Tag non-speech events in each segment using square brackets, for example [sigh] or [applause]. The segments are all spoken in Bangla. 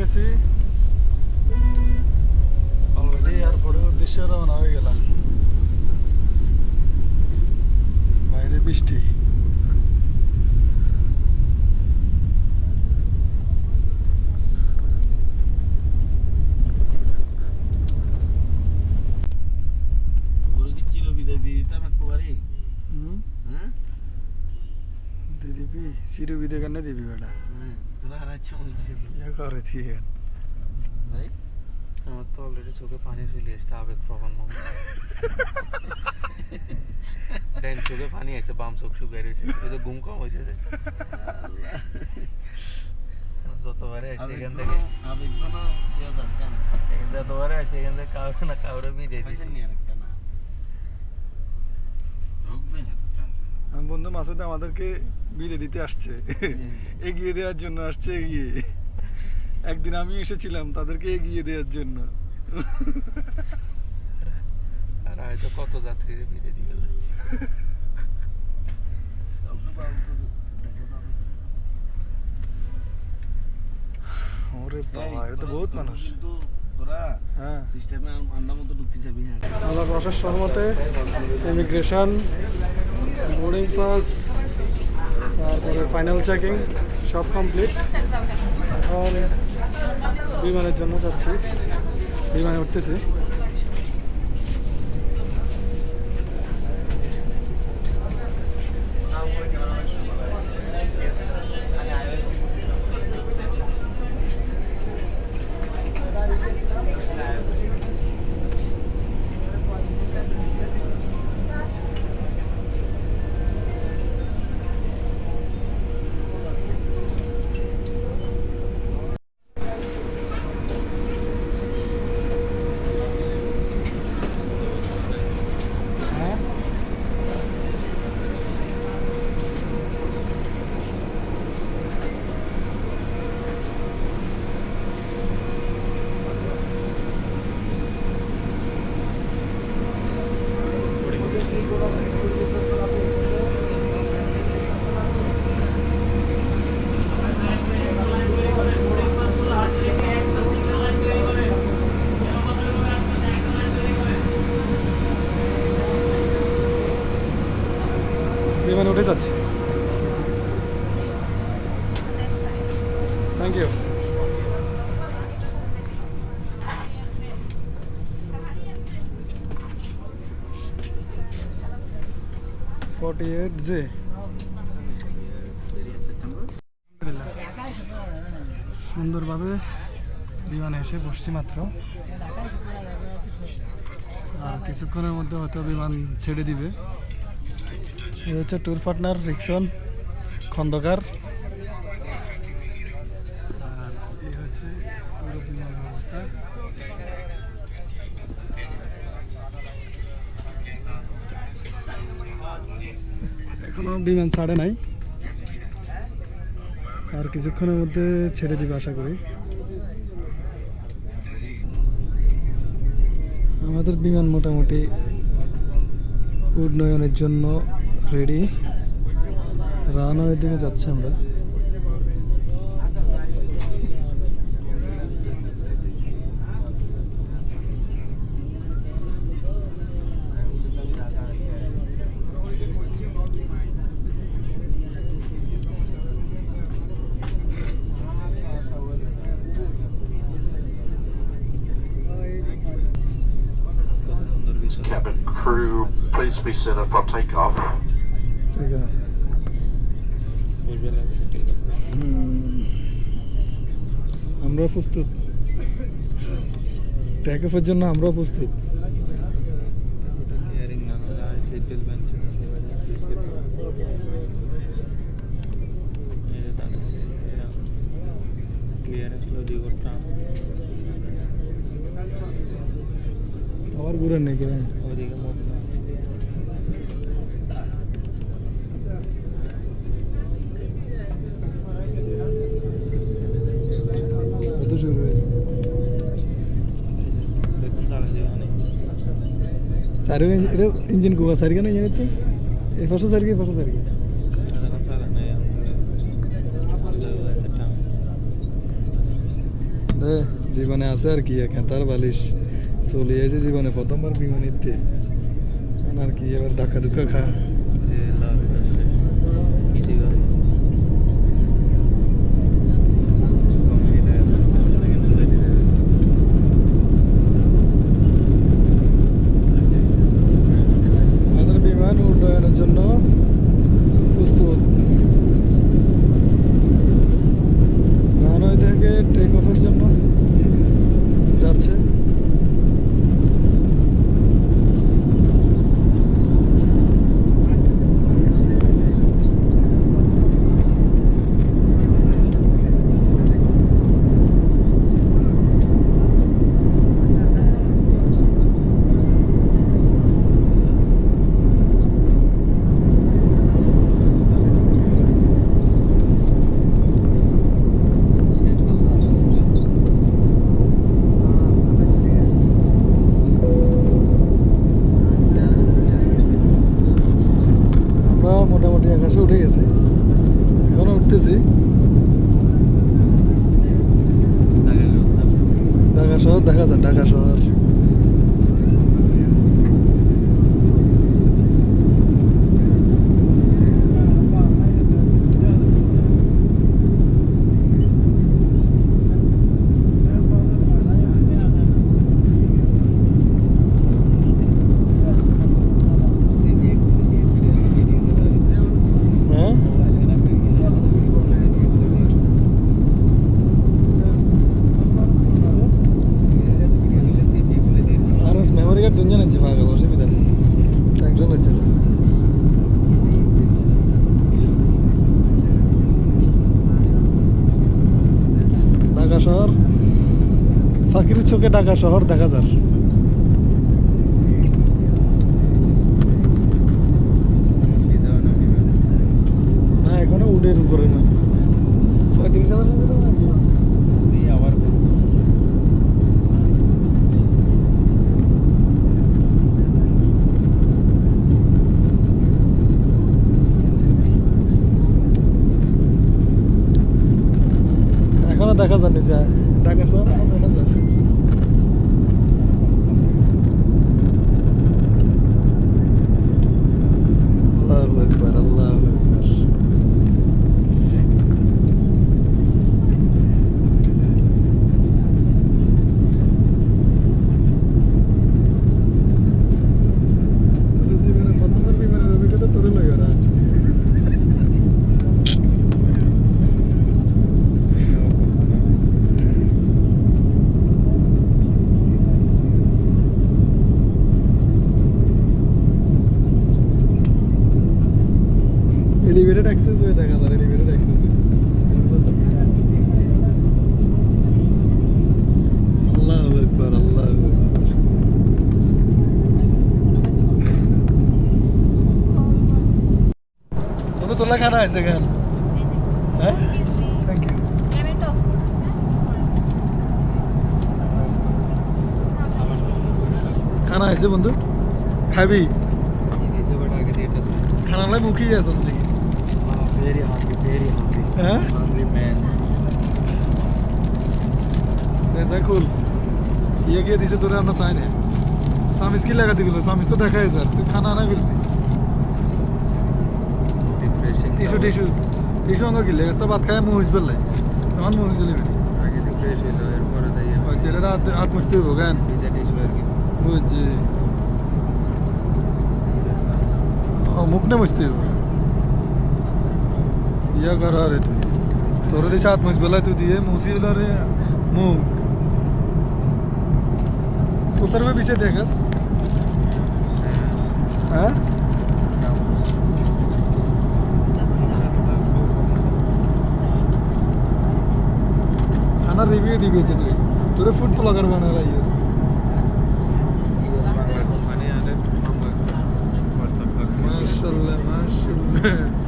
গেছি। অলরেডি এয়ারপোর্টের উদ্দেশ্যে রওনা হয়ে গেলাম। বাইরে বৃষ্টি তোমরা কি চিরবিদায় দিয়ে দিতাম একবারে হুম হ্যাঁ দিয়ে দিবি চিরবি দেখে দিবি বেটা হ্যাঁ মনে ইয়া করে দিয়ে ভাই আমার তো অলরেডি চোখে পানি চলে এসছে আবেগ প্রবণ ডান চোখে পানি আসছে বাম চোখ শুকিয়ে রয়েছে তো ঘুম কম হয়েছে যতবারে আসছে এখান থেকে আবেগ কেন যতবারে আসছে এখান থেকে কাউরে না কাউরে বিদায় দিছে পয়সা নিয়ে আরেকটা না ঢুকবে না আমার বন্ধু মাসুদ আমাদেরকে বিদে দিতে আসছে। [laughs] এগিয়ে দেওয়ার জন্য আসছে এগিয়ে। একদিন আমি এসেছিলাম তাদেরকে এগিয়ে দেওয়ার জন্য। আর হয়তো কত যাত্রীর দিবে ওরে বাবা এটা তো বহুত মানুষ। হ্যাঁ। হ্যাঁ। আল্লাহ প্রশেষ সহমতে ইমিগ্রেশন বোর্ডিং পাস তারপরে ফাইনাল চেকিং সব কমপ্লিট এখন বিমানের জন্য যাচ্ছি। বিমানে উঠতেছি। জে। সুন্দরভাবে বিমানে এসে বসছি মাত্র। আর কিছুক্ষণের মধ্যে হয়তো বিমান ছেড়ে দিবে। এ হচ্ছে ট্যুর পার্টনার রিক্সন খন্দকার। বিমান ছাড়ে নাই। আর কিছুক্ষণের মধ্যে ছেড়ে দিবে আশা করি। আমাদের বিমান মোটামুটি উন্নয়নের জন্য রেডি রানওয়ের দিকে যাচ্ছি আমরা। Crew, please be set up. For takeoff. আছে আমরা প্রস্তুত। টেক অফের জন্য আমরাও প্রস্তুত। কেয়ারিং না হলে আর সিট বেল্ট বাঁধছে না ক্লিয়ারেন্স লো দিয়ে করতাম আবার ঘুরে নেই কিনা ওদিকে মোট না কত শুরু হয়েছে দেখুন তারা যে অনেক সারি এটা ইঞ্জিন কুয়া সারি কেন জানি তো এই পাশে সারি এই পাশে সারি দেখুন সারা নেই আমাদের একটা টাউন দে, জীবনে আছে আর কি খেতার বালিশ চলে আছে জীবনে প্রথমবার বিমানিতে আর কি এবার ধাক্কা ধুক্কা খা ঢাকা শহর ফাঁকির চোখে ঢাকা শহর দেখা যার না এখনও উডের উপরে না পঁয়ত্রিশ হাজার টাকা দাম নাকি? এখনও দেখা জানি যে ঢাকা শহর দেখা যায় আল্লাহু আকবার আল্লাহু আকবার তোদের জীবনে প্রথমবার বিমানের অভিজ্ঞতা তোর লাগে ওরা এলিভেটেড অ্যাক্সেস হয়ে দেখা যায় এলিভেটেড অ্যাক্সেস আল্লাহু আকবার আল্লাহু আকবার গান আছে গান হ্যাঁ? থ্যাংক ইউ খানা আছে বন্ধু? খাবি? খানা লাই মুখি আছে আসলে হ্যাঁ? খুল। ইয়ে দিছে তোরা আমরা চাই না সামিস কি লাগাতে গেলো সামিস তো দেখাই স্যার তুই খানা আনা গেলি Refreshing. টিস্যু টিস্যু টিস্যু অঙ্গ কি লেগে তো ভাত খায় মুহিস বেলে তখন মুহিস দিলি আগে তো ফ্রেশ হইল এরপরে তাই ওই ছেলেটা হাত হাত মুছতে হইব কেন পিজা টিস্যু আর কি বুঝছি ও মুখ না মুছতে হইব ইয়া কর রে তুই তোর দিছে হাত মুছ বেলা তুই দিয়ে মুছি হলো রে মুখ তোর মে পিছে দেখাস হ্যাঁ খানা রিভিউ দিবি তুই তোরে ফুড ব্লগার বানালা বাংলা কোম্পানি আরে মামা what the fuck মাশাআল্লাহ মাশাআল্লাহ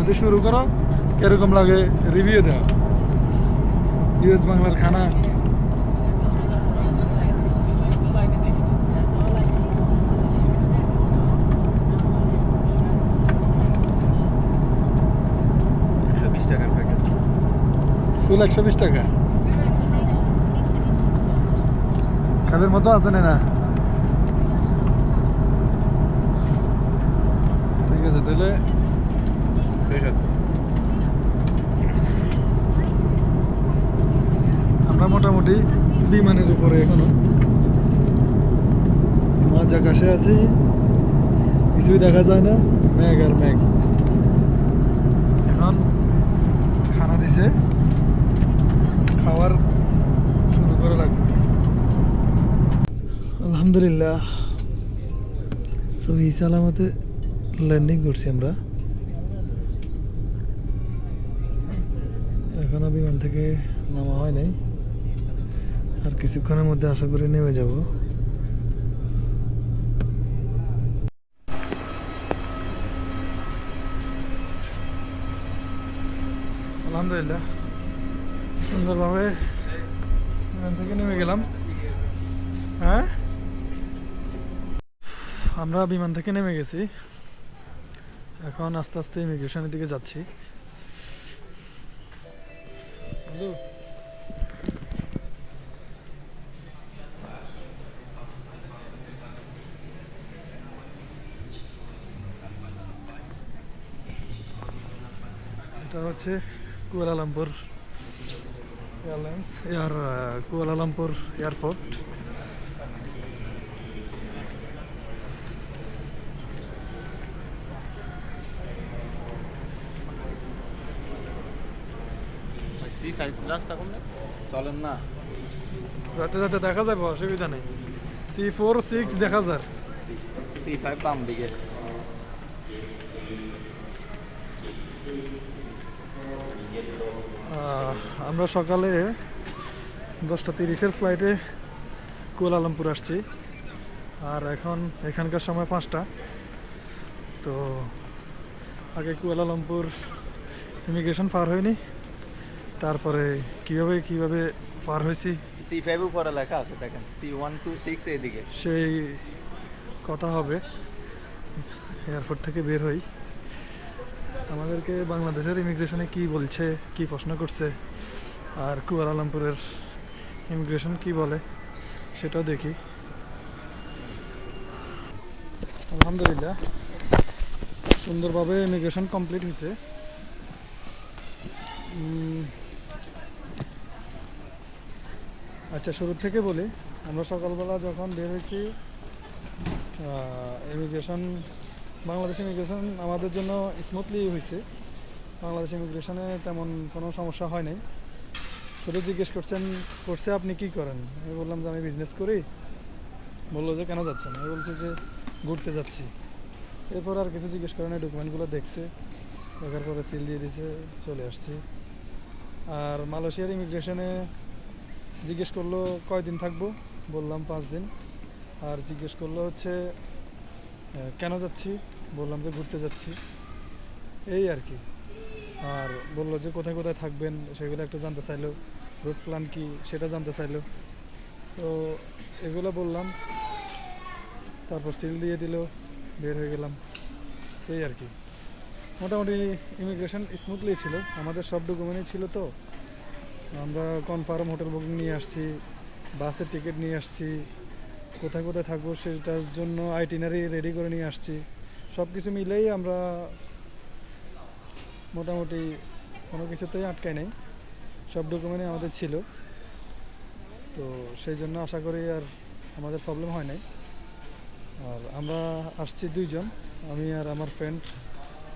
আদি শুরু করো, কীরকম লাগে? রিভিউ দাও। ইউএস বাংলার খানা। একশো বিশ টাকা। খাবের মতো আছে না না? ঠিক আছে তাহলে আমরা মোটামুটি বিমানের উপরে এখনও। মাঝ আকাশে আছি। কিছুই দেখা যায় না। মেঘ আর মেঘ। এখন খানা দিছে খাওয়ার শুরু করা লাগবে। আলহামদুলিল্লাহ। সহি সালামতে ল্যান্ডিং করছি আমরা। এখনও বিমান থেকে নামা হয় নাই। আর কিছুক্ষণের মধ্যে আশা করি নেমে যাব। আলহামদুলিল্লাহ। সুন্দরভাবে বিমান থেকে নেমে গেলাম। হ্যাঁ? আমরা বিমান থেকে নেমে গেছি। এখন আস্তে আস্তে ইমিগ্রেশনের দিকে যাচ্ছি। এটা হচ্ছে Kuala Lumpur. Airlines air Kuala Lumpur airport রাস্তা কোন চলেন না যাতে যাতে দেখা যাবে অসুবিধা নেই। সি ফোর সিক্স দেখা যার। সি ফাইভ বাম দিকে। আমরা সকালে দশটা তিরিশের ফ্লাইটে কুয়ালালামপুর আসছি। আর এখন এখানকার সময় পাঁচটা। তো আগে কুয়ালালামপুর ইমিগ্রেশন পার হয়নি। তারপরে কীভাবে কীভাবে পার হয়েছি? সি ফাইভ উপরে লেখা আছে দেখেন সি ওয়ান টু সিক্স এদিকে। সেই কথা হবে। এয়ারপোর্ট থেকে বের হই। আমাদেরকে বাংলাদেশের ইমিগ্রেশনে কি বলছে, কি প্রশ্ন করছে, আর কুয়ালালামপুরের ইমিগ্রেশন কি বলে, সেটাও দেখি। আলহামদুলিল্লাহ, সুন্দরভাবে ইমিগ্রেশন কমপ্লিট হয়েছে আচ্ছা শুরু থেকে বলি, আমরা সকালবেলা যখন বের হয়েছি ইমিগ্রেশন বাংলাদেশ ইমিগ্রেশন আমাদের জন্য স্মুথলি হয়েছে। বাংলাদেশ ইমিগ্রেশনে তেমন কোনো সমস্যা হয় নাই। শুধু জিজ্ঞেস করছেন, করছে আপনি কি করেন? আমি বললাম যে, আমি বিজনেস করি। বলল যে, কেন যাচ্ছেন? আমি বলছি যে, ঘুরতে যাচ্ছি। এরপর আর কিছু জিজ্ঞেস করেন ডকুমেন্টগুলো দেখছে। দেখার পরে সিল দিয়ে দিছে, চলে আসছি। আর মালয়েশিয়ার ইমিগ্রেশনে জিজ্ঞেস করল কয়দিন থাকব? বললাম, পাঁচ দিন। আর জিজ্ঞেস করল হচ্ছে কেন যাচ্ছি? বললাম যে ঘুরতে যাচ্ছি। এই আর কি। আর বলল যে কোথায় কোথায় থাকবেন, সেগুলো একটু জানতে চাইলো। রুট প্ল্যান কি সেটা জানতে চাইলো। তো এগুলো বললাম। তারপর সিল দিয়ে দিল, বের হয়ে গেলাম। এই আর কি। মোটামুটি ইমিগ্রেশন স্মুথলি ছিল, আমাদের সব ডকুমেন্টই ছিল তো। আমরা কনফার্ম হোটেল বুকিং নিয়ে আসছি, বাসের টিকিট নিয়ে আসছি, কোথায় কোথায় থাকব সেটার জন্য আইটিনারি রেডি করে নিয়ে আসছি। সব কিছু মিলেই আমরা মোটামুটি কোনো কিছুতেই আটকায় নেই। সব ডকুমেন্টই আমাদের ছিল। তো সেই জন্য আশা করি আর আমাদের প্রবলেম হয় নাই। আর আমরা আসছি দুইজন, আমি আর আমার ফ্রেন্ড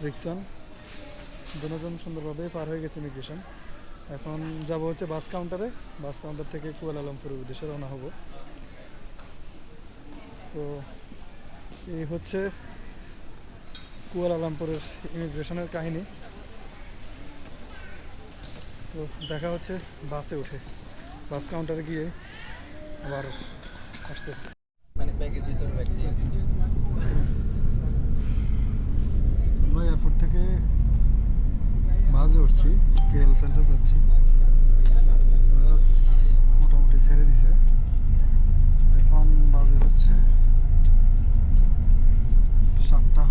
রিক্সন দুজন সুন্দরভাবে পার হয়ে গেছে ইমিগ্রেশন এখন যাব হচ্ছে বাস কাউন্টারে বাস কাউন্টার থেকে কুয়ালালামপুরের উদ্দেশ্যে রওনা হব। তো এই হচ্ছে কুয়ালালামপুরের ইমিগ্রেশনের কাহিনী। তো দেখা হচ্ছে বাসে উঠে। বাস কাউন্টারে গিয়ে আবার আসতেছে। মানে ব্যাগের ভিতরে ব্যাগ আমরা এয়ারপোর্ট থেকে বাসে উঠছি কেএল সেন্টার যাচ্ছি। বাস মোটামুটি ছেড়ে দিছে এখন বাজে হচ্ছে সাতটা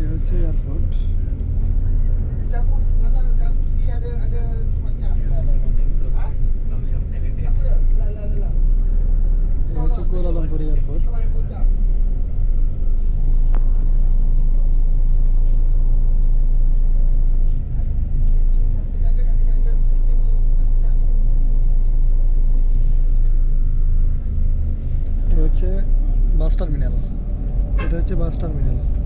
এই হচ্ছে এয়ারপোর্ট রংপুর এয়ারপোর্ট এ হচ্ছে বাস টার্মিনাল। এটা হচ্ছে বাস টার্মিনাল।